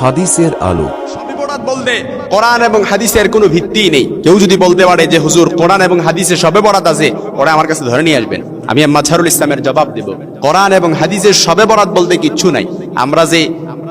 হাদিসের আলো। শবে বলতে কোরআন এবং হাদিসের কোনো ভিত্তি নেই। কেউ যদি বলতে পারে যে, হুজুর, কোরআন এবং হাদিসে সবে বরাত আছে, ওরা আমার কাছে ধরে নিয়ে আসবেন। আমি মাঝারুল ইসলামের জবাব দেব। কোরআন এবং হাদিসের সবে বরাত বলতে কিচ্ছু নাই। আমরা যে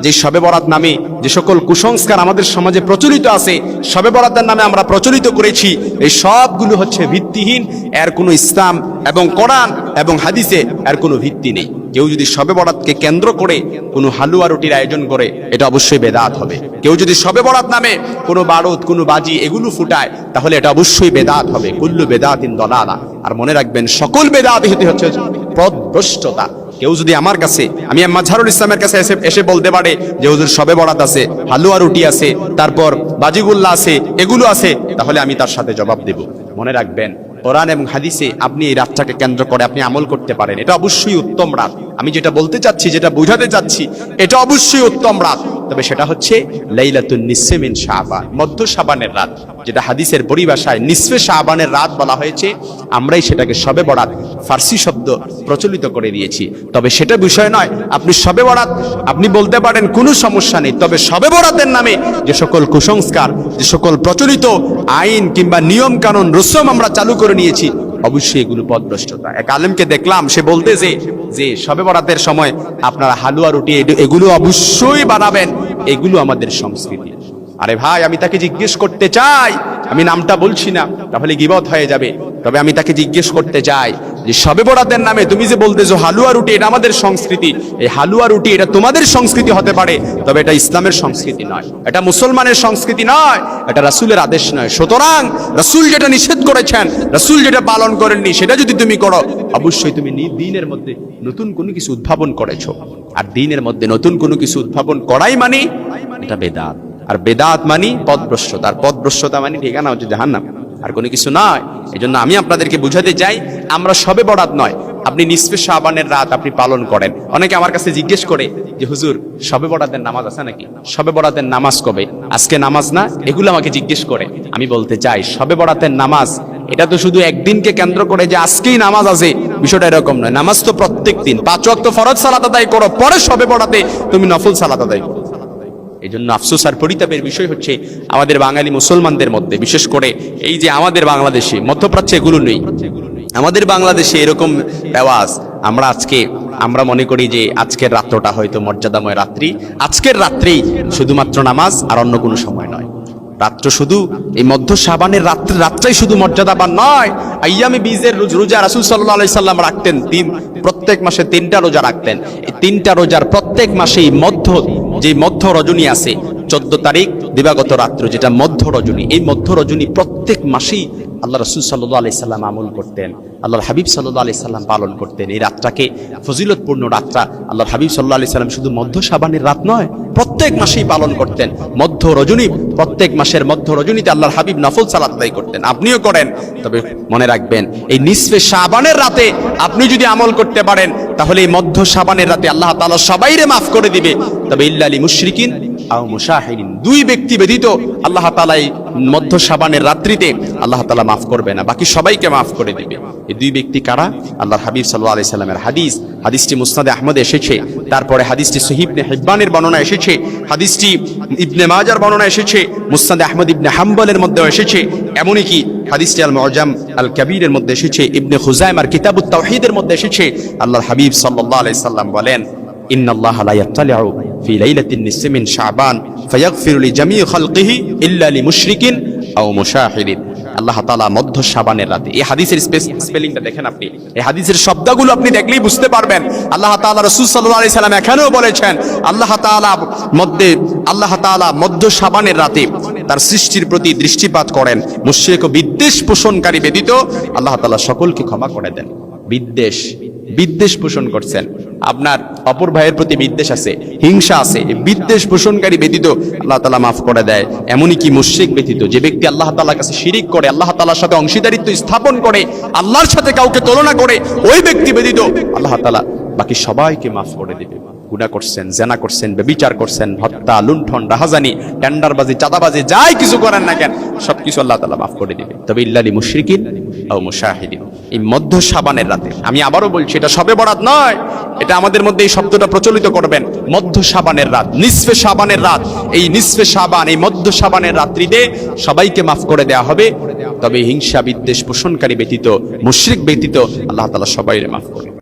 যে শবে বরাত নামে যে সকল কুসংস্কার আমাদের সমাজে প্রচলিত আছে শবে বরাতের নামে আমরা প্রচলিত করেছি, এই সবগুলো হচ্ছে ভিত্তিহীন, এর কোনো ইসলাম এবং কোরআন এবং হাদিসে এর কোনো ভিত্তি নেই। কেউ যদি শবে বরাতকে কেন্দ্র করে কোনো হালুয়া রুটির আয়োজন করে, এটা অবশ্যই বেদাত হবে। কেউ যদি শবে বরাত নামে কোনো বারুদ, কোনো বাজি এগুলো ফুটায়, তাহলে এটা অবশ্যই বেদাত হবে। কুল্লু বেদাতিন দলালা। আর মনে রাখবেন, সকল বেদাত হতে হচ্ছে পদভ্রষ্টতা। কেউ যদি আমার কাছে, আমি মাঝারুল ইসলামের কাছে এসে বলতে পারে যে হুজুর সবে বরাত আছে, হালুয়া রুটি আছে, তারপর বাজিগুল্লা আছে, এগুলো আছে, তাহলে আমি তার সাথে জবাব দেব। মনে রাখবেন, কোরআন এবং হাদিসে আপনি এই রাতটাকে কেন্দ্র করে আপনি আমল করতে পারেন। এটা অবশ্যই উত্তম রাত। আমি যেটা বলতে চাচ্ছি, যেটা বোঝাতে চাচ্ছি, এটা অবশ্যই উত্তম রাত। তবে সেটা হচ্ছে লাইলাতুন নিসফে মিন শাবান, মধ্য শাবানের রাত। যেটা হাদিসের পরিভাষায় নিসফে শাবানের রাত বলা হয়েছে। আমরাই সেটাকে সবে বরাত ফার্সি শব্দ প্রচলিত করে দিয়েছি। তবে সেটা বিষয় নয়, আপনি সবে বরাত, আপনি বলতে পারেন কোনো সমস্যা নেই, তবে সবে বরাতের নামে যে সকল কুসংস্কার, যে সকল প্রচলিত আইন কিংবা নিয়ম কানুন রসম আমরা চালু করে নিয়েছি, অবশ্যই এগুলো পদভ্রষ্টতা এক আলেমকে দেখলাম, সে বলতে যে যে সবে বরাতের সময় আপনারা হালুয়া রুটি এগুলো অবশ্যই বানাবেন, এগুলো আমাদের সংস্কৃতি। আরে ভাই, আমি তাকে জিজ্ঞেস করতে চাই, আমি নামটা বলছি না, তাহলে গিবত হয়ে যাবে, তবে আমি তাকে জিজ্ঞেস করতে চাই যে সবে বরাতের নামে তুমি যে বলতেছো হালুয়া রুটি, এটা আমাদের সংস্কৃতি। এই হালুয়া রুটি এটা তোমাদের সংস্কৃতি হতে পারে, তবে এটা ইসলামের সংস্কৃতি নয়। এটা মুসলমানের সংস্কৃতি নয়, এটা রাসুলের আদেশ নয়। সুতরাং রাসূল যেটা নিষেধ করেছেন, রাসুল যেটা পালন করেননি, সেটা যদি তুমি করো, অবশ্যই তুমি দিনের মধ্যে নতুন কোনো কিছু উদ্ভাবন করেছ। আর দিনের মধ্যে নতুন কোনো কিছু উদ্ভাবন করাই মানে এটা বেদাত। আর বেদাত মানি পদভ্রষ্টতা। আর পদভ্রষ্টতা মানে ঠিকানা হচ্ছে জাহান্নাম। আর কোনো কিছু নয়। এই আমি আপনাদেরকে বুঝাতে চাই আমরা সবে বরাত নয়, আপনি নিসফে শাবানের রাত আপনি পালন করেন। অনেকে আমার কাছে জিজ্ঞেস করে যে, হুজুর, সবে বরাতের নামাজ আছে নাকি? সবে বরাতের নামাজ কবে? আজকে নামাজ না? এগুলো আমাকে জিজ্ঞেস করে। আমি বলতে চাই, সবে বরাতের নামাজ, এটা তো শুধু একদিনকে কেন্দ্র করে যে আজকেই নামাজ আছে, বিষয়টা এরকম নয়। নামাজ তো প্রত্যেক দিন। পাঁচ ওয়াক্ত ফরজ সালাত আদায় করো, পরে সবে বরাতে তুমি নফল সালাত আদায় করো। এই জন্য আফসোস আর পরিতাপের বিষয় হচ্ছে আমাদের বাঙালি মুসলমানদের মধ্যে, বিশেষ করে এই যে আমাদের বাংলাদেশে, মধ্যপ্রাচ্যে এগুলো নেই। আমাদের বাংলাদেশে এরকম রেওয়াজ, আমরা আজকে, আমরা মনে করি যে আজকের রাত্রটা হয়তো মর্যাদাময় রাত্রি। আজকের রাত্রেই শুধুমাত্র নামাজ আর অন্য কোনো সময় নয়। রাত্র শুধু, এই মধ্য সাবানের রাত্রি রাত্রাই শুধু মর্যাদাবান নয়। আইয়ামি বীজের রোজ- রাসুল সাল্লাহ সাল্লাম রাখতেন তিন, প্রত্যেক মাসে তিনটা রোজা রাখতেন। এই তিনটা রোজার প্রত্যেক মাসেই মধ্য, যে মধ্য রজনী আছে, চোদ্দ তারিখ দিবাগত রাত্র, যেটা মধ্য রজনী। এই মধ্য রজনী প্রত্যেক মাসেই আল্লাহ রসুল সাল্লাহ আলাই সাল্লাম আমল করতেন, আল্লাহর হাবিব সাল্লাহ আলাই সাল্লাম পালন করতেন। এই রাতটাকে ফজিলতপূর্ণ রাতটা আল্লাহর হাবিব সাল্লাহ আলাই সাল্লাম শুধু মধ্য সাবানের রাত নয়, প্রত্যেক মাসেই পালন করতেন। মধ্য রজনী প্রত্যেক মাসের মধ্য রজনীতে আল্লাহর হাবিব নফল সালাত করতেন। আপনিও করেন, তবে মনে রাখবেন, এই নিসফে সাবানের রাতে আপনি যদি আমল করতে পারেন, তাহলে এই মধ্য সাবানের রাতে আল্লাহ তাআলা সবাইরে মাফ করে দিবে। তবে ইল্লালি মুশরিকিন দুই ব্যক্তি ব্যতীত আল্লাহ তাআলা এই মধ্য সাবানের রাত্রিতে আল্লাহ তালা মাফ করবে না। বাকি সবাইকে মাফ করে দিবে। এই দুই ব্যক্তি কারা? আল্লাহ হাবিব সাল্লাল্লাহু আলাইহি সাল্লামের হাদিস। হাদিসটি মুসনাদে আহমদে এসেছে। তারপরে হাদিসটি সহিবনে হিব্বানের বর্ণনা এসেছে। হাদিসটি ইবনে মাজার বর্ণনা এসেছে। মুসনাদে আহমদ ইবনে হাম্বলের মধ্যেও এসেছে। এমনই কি হাদিসটি আল মুআজাম আল কাবীরের মধ্যে এসেছে। ইবনে খুজাইমার কিতাবুত তাওহীদের মধ্যে এসেছে। আল্লাহ হাবিব সাল্লাল্লাহু আলাইহি সাল্লাম বলেন إن الله لا يطلع في ليلة النصف من شعبان فيغفر لجميع خلقه إلا لمشرك أو مشاهد আল্লাহ তাআলা মধ্য শাবানের রাতে এই হাদিসের স্পেলিংটা দেখেন আপনি এই হাদিসের শব্দগুলো আপনি দেখলেই বুঝতে পারবেন আল্লাহ তাআলা রাসূল সাল্লাল্লাহু আলাইহি সাল্লাম এখানেও বলেছেন আল্লাহ তাআলা মধ্যে আল্লাহ তাআলা মধ্য শাবানের রাতে তার সৃষ্টির প্রতি দৃষ্টিপাত করেন মুশরিক ও বিদ্বেষ পোষণকারী ব্যতীত আল্লাহ তাআলা সকলকে ক্ষমা করে দেন বিদ্বেষ বিদ্বেষ পোষণ করছেন। আপনার অপর ভাইয়ের প্রতি বিদ্বেষ আছে, হিংসা আছে বিদ্বেষ পোষণকারী ব্যতীত আল্লাহ তালা মাফ করে দেয়। এমনই কি মুশ্রিক ব্যতীত, যে ব্যক্তি আল্লাহ তালার কাছে শিরিক করে, আল্লাহ তালার সাথে অংশীদারিত্ব স্থাপন করে, আল্লাহর সাথে কাউকে তুলনা করে, ওই ব্যক্তি ব্যতীত আল্লাহ তালা বাকি সবাইকে মাফ করে দেবে। গুণা করছেন, জেনা করছেন বিচার করছেন, হত্যা, লুণ্ঠন, রাহাজানি, টেন্ডারবাজি, চাঁদাবাজি, যাই কিছু করেন না কেন সব কিছু আল্লাহ তালা মাফ করে দিবে। তবে ইল্লালি মুশরিকিন ও মুশাহিদিন। এই মধ্য সাবানের রাতে, আমি আবারও বলছি, এটা সবে বরাত নয়, এটা আমাদের মধ্যে এই শব্দটা প্রচলিত করবেন, মধ্য সাবানের রাত, নিসফে সাবানের রাত, এই নিসফে সাবান এই মধ্য সাবানের রাত্রিতে সবাইকে মাফ করে দেয়া হবে, তবে হিংসা বিদ্বেষ পোষণকারী ব্যতীত, মুশ্রিক ব্যতীত, আল্লাহ তালা সবাই মাফ করে